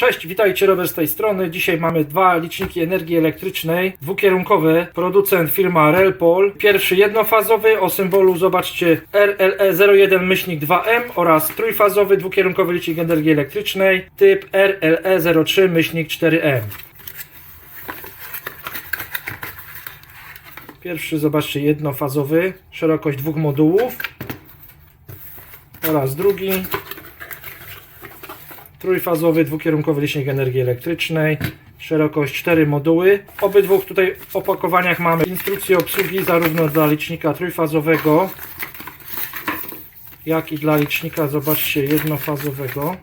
Cześć, witajcie, Robert z tej strony. Dzisiaj mamy dwa liczniki energii elektrycznej, dwukierunkowe, producent firma Relpol. Pierwszy jednofazowy o symbolu, zobaczcie, E RLE01-2M oraz trójfazowy dwukierunkowy licznik energii elektrycznej, typ E RLE03-4M. Pierwszy, zobaczcie, jednofazowy, szerokość dwóch modułów oraz drugi, trójfazowy, dwukierunkowy licznik energii elektrycznej, szerokość 4 moduły. W obydwu tutaj opakowaniach mamy instrukcję obsługi zarówno dla licznika trójfazowego, jak i dla licznika, zobaczcie, jednofazowego.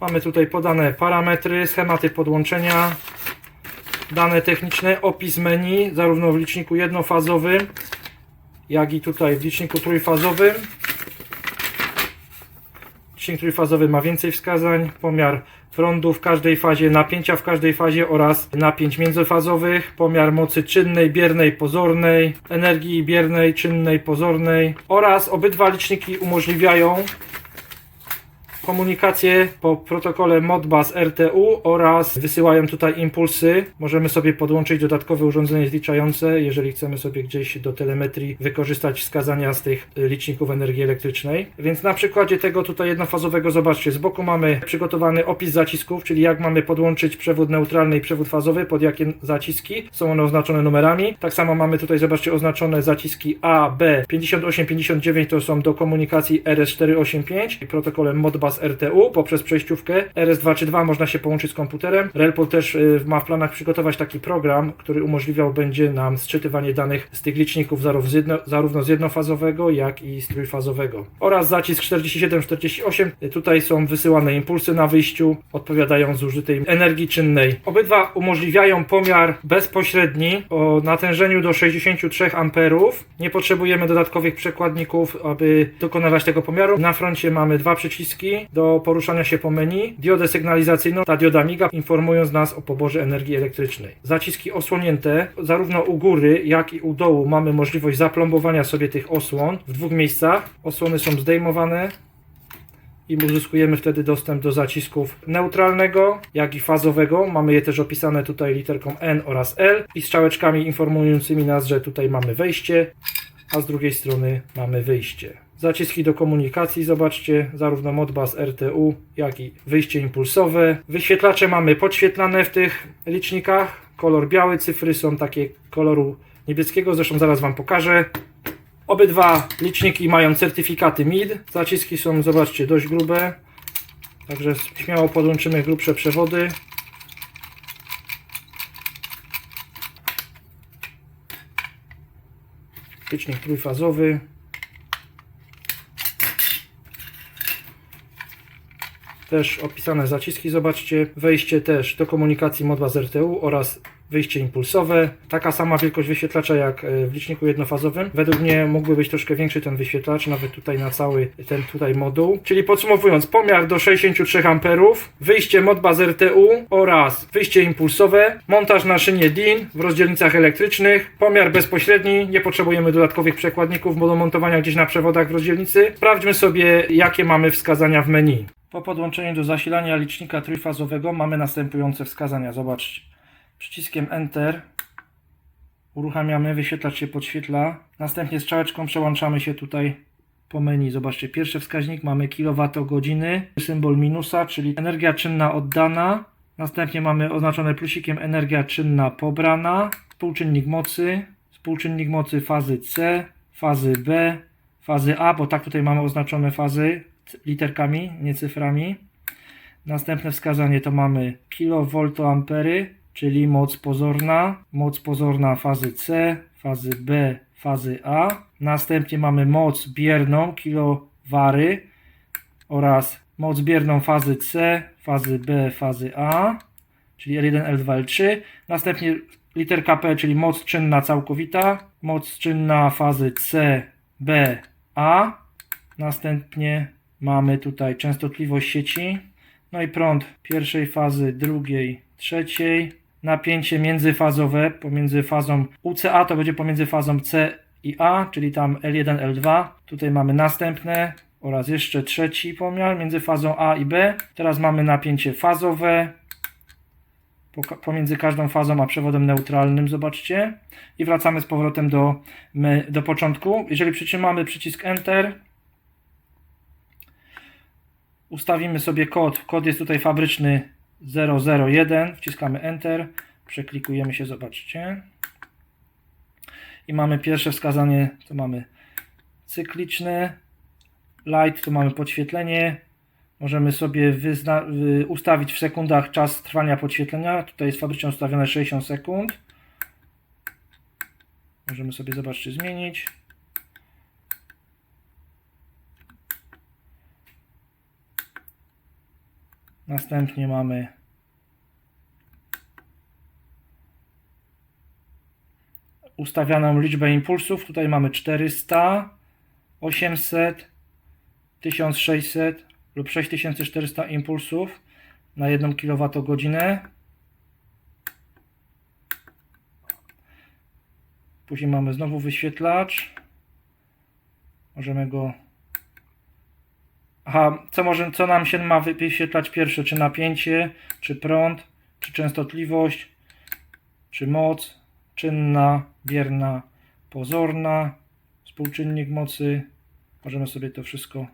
Mamy tutaj podane parametry, schematy podłączenia, dane techniczne, opis menu, zarówno w liczniku jednofazowym, jak i tutaj w liczniku trójfazowym. Licznik trójfazowy ma więcej wskazań, pomiar prądu w każdej fazie, napięcia w każdej fazie oraz napięć międzyfazowych, pomiar mocy czynnej, biernej, pozornej, energii biernej, czynnej, pozornej oraz obydwa liczniki umożliwiają komunikację po protokole Modbus RTU oraz wysyłają tutaj impulsy. Możemy sobie podłączyć dodatkowe urządzenie zliczające, jeżeli chcemy sobie gdzieś do telemetrii wykorzystać wskazania z tych liczników energii elektrycznej. Więc na przykładzie tego tutaj jednofazowego zobaczcie, z boku mamy przygotowany opis zacisków, czyli jak mamy podłączyć przewód neutralny i przewód fazowy, pod jakie zaciski. Są one oznaczone numerami. Tak samo mamy tutaj, zobaczcie, oznaczone zaciski A, B, 58, 59 to są do komunikacji RS485 i protokolem Modbus RTU poprzez przejściówkę RS232 można się połączyć z komputerem. Relpol też y, ma w planach przygotować taki program, który umożliwiał będzie nam sczytywanie danych z tych liczników z, zarówno z jednofazowego, jak i z trójfazowego. Oraz zacisk 47-48. Y, Tutaj są wysyłane impulsy na wyjściu, odpowiadają zużytej energii czynnej. Obydwa umożliwiają pomiar bezpośredni o natężeniu do 63 A. Nie potrzebujemy dodatkowych przekładników, aby dokonywać tego pomiaru. Na froncie mamy dwa przyciski do poruszania się po menu, diodę sygnalizacyjną, ta dioda miga, informując nas o poborze energii elektrycznej. Zaciski osłonięte, zarówno u góry, jak i u dołu mamy możliwość zaplombowania sobie tych osłon w dwóch miejscach. Osłony są zdejmowane i uzyskujemy wtedy dostęp do zacisków neutralnego, jak i fazowego. Mamy je też opisane tutaj literką N oraz L i strzałeczkami informującymi nas, że tutaj mamy wejście, a z drugiej strony mamy wyjście. Zaciski do komunikacji, zobaczcie, zarówno Modbus RTU, jak i wyjście impulsowe. Wyświetlacze mamy podświetlane w tych licznikach. Kolor biały, cyfry są takie koloru niebieskiego, zresztą zaraz Wam pokażę. Obydwa liczniki mają certyfikaty MID. Zaciski są, zobaczcie, dość grube. Także śmiało podłączymy grubsze przewody. Licznik trójfazowy. Też opisane zaciski, zobaczcie. Wejście też do komunikacji Modbus RTU oraz wyjście impulsowe. Taka sama wielkość wyświetlacza jak e, w liczniku jednofazowym. Według mnie mógłby być troszkę większy ten wyświetlacz, nawet tutaj na cały ten tutaj moduł. Czyli podsumowując, pomiar do 63 A, wyjście Modbus RTU oraz wyjście impulsowe, montaż na szynie DIN w rozdzielnicach elektrycznych, pomiar bezpośredni, nie potrzebujemy dodatkowych przekładników do montowania gdzieś na przewodach w rozdzielnicy. Sprawdźmy sobie, jakie mamy wskazania w menu. Po podłączeniu do zasilania licznika trójfazowego mamy następujące wskazania. Zobaczcie. Przyciskiem Enter uruchamiamy, wyświetlacz się podświetla. Następnie strzałeczką przełączamy się tutaj po menu. Zobaczcie, pierwszy wskaźnik mamy kilowatogodziny, symbol minusa, czyli energia czynna oddana. Następnie mamy oznaczone plusikiem energia czynna pobrana, współczynnik mocy, współczynnik mocy fazy C, fazy B, fazy A, bo tak tutaj mamy oznaczone fazy literkami, nie cyframi. Następne wskazanie to mamy kilovoltoampery, czyli moc pozorna, moc pozorna fazy C, fazy B, fazy A. Następnie mamy moc bierną, kilowary oraz moc bierną fazy C, fazy B, fazy A, czyli L1, L2, L3. Następnie literka P, czyli moc czynna całkowita, moc czynna fazy C, B, A. Następnie mamy tutaj częstotliwość sieci, no i prąd pierwszej fazy, drugiej, trzeciej. Napięcie międzyfazowe pomiędzy fazą UCA to będzie pomiędzy fazą C i A, czyli tam L1, L2. Tutaj mamy następne oraz jeszcze trzeci pomiar między fazą A i B. Teraz mamy napięcie fazowe po- pomiędzy każdą fazą a przewodem neutralnym, zobaczcie. I wracamy z powrotem do, do początku. Jeżeli przytrzymamy przycisk Enter, ustawimy sobie kod. Kod jest tutaj fabryczny 001. Wciskamy Enter, przeklikujemy się, zobaczcie. I mamy pierwsze wskazanie, to mamy cykliczne. Light, tu mamy podświetlenie. Możemy sobie ustawić w sekundach czas trwania podświetlenia. Tutaj jest fabrycznie ustawione 60 sekund. Możemy sobie zobaczcie zmienić. Następnie mamy ustawianą liczbę impulsów. Tutaj mamy 400, 800, 1600 lub 6400 impulsów na 1 kWh. Później mamy znowu wyświetlacz. Możemy go. Aha, co, może, co nam się ma wy- wyświetlać pierwsze? Czy napięcie, czy prąd, czy częstotliwość, czy moc, czynna, bierna, pozorna, współczynnik mocy. Możemy sobie to wszystko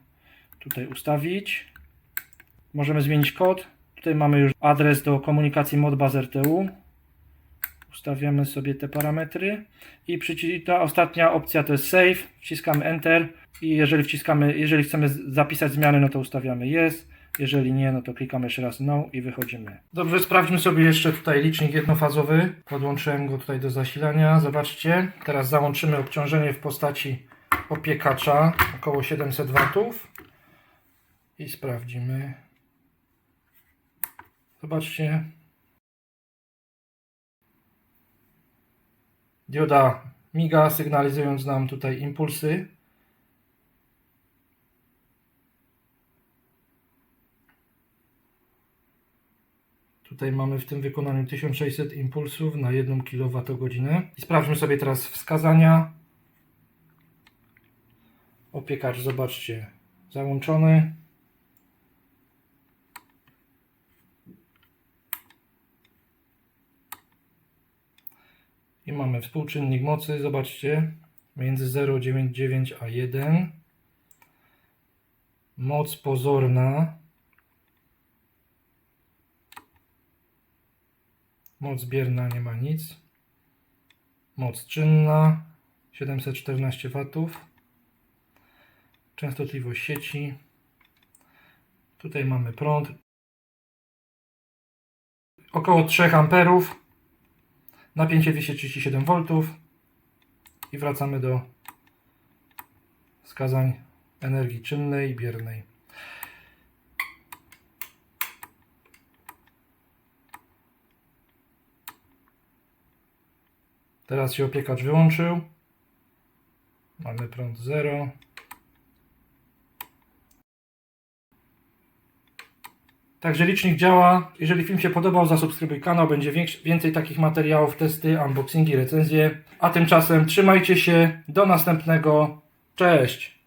tutaj ustawić. Możemy zmienić kod. Tutaj mamy już adres do komunikacji Modbus RTU. Ustawiamy sobie te parametry i ta ostatnia opcja to jest save. Wciskamy Enter i jeżeli wciskamy, jeżeli chcemy zapisać zmiany, no to ustawiamy yes. Jeżeli nie, no to klikamy jeszcze raz no i wychodzimy. Dobrze, sprawdźmy sobie jeszcze tutaj licznik jednofazowy. Podłączyłem go tutaj do zasilania. Zobaczcie. Teraz załączymy obciążenie w postaci opiekacza około 700 watów i sprawdzimy. Zobaczcie. Dioda miga, sygnalizując nam tutaj impulsy. Tutaj mamy w tym wykonaniu 1600 impulsów na 1 kWh. I sprawdźmy sobie teraz wskazania. Opiekacz, zobaczcie, załączony. I mamy współczynnik mocy, zobaczcie, między 0,99 a 1. Moc pozorna. Moc bierna nie ma nic. Moc czynna 714 W. Częstotliwość sieci. Tutaj mamy prąd. Około 3 amperów. Napięcie 237 V. I wracamy do wskazań energii czynnej i biernej. Teraz się opiekacz wyłączył. Mamy prąd 0. Także licznik działa. Jeżeli film się podobał, zasubskrybuj kanał. Będzie więcej takich materiałów, testy, unboxingi, recenzje. A tymczasem trzymajcie się. Do następnego. Cześć!